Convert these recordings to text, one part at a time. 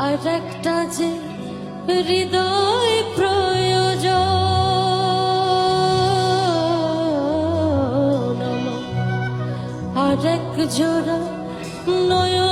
আর একটা যে হৃদয় প্রয়োজন আর এক জোড়া নয়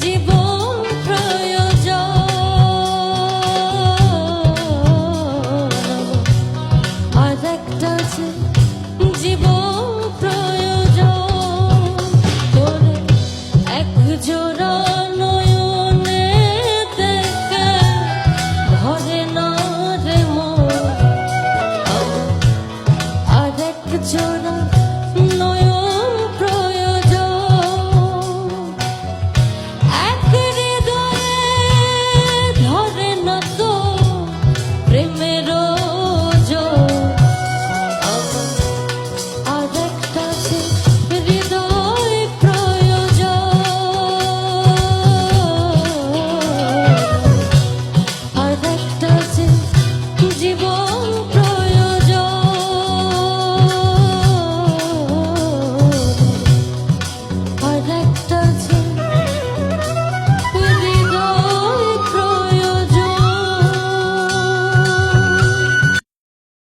জীবন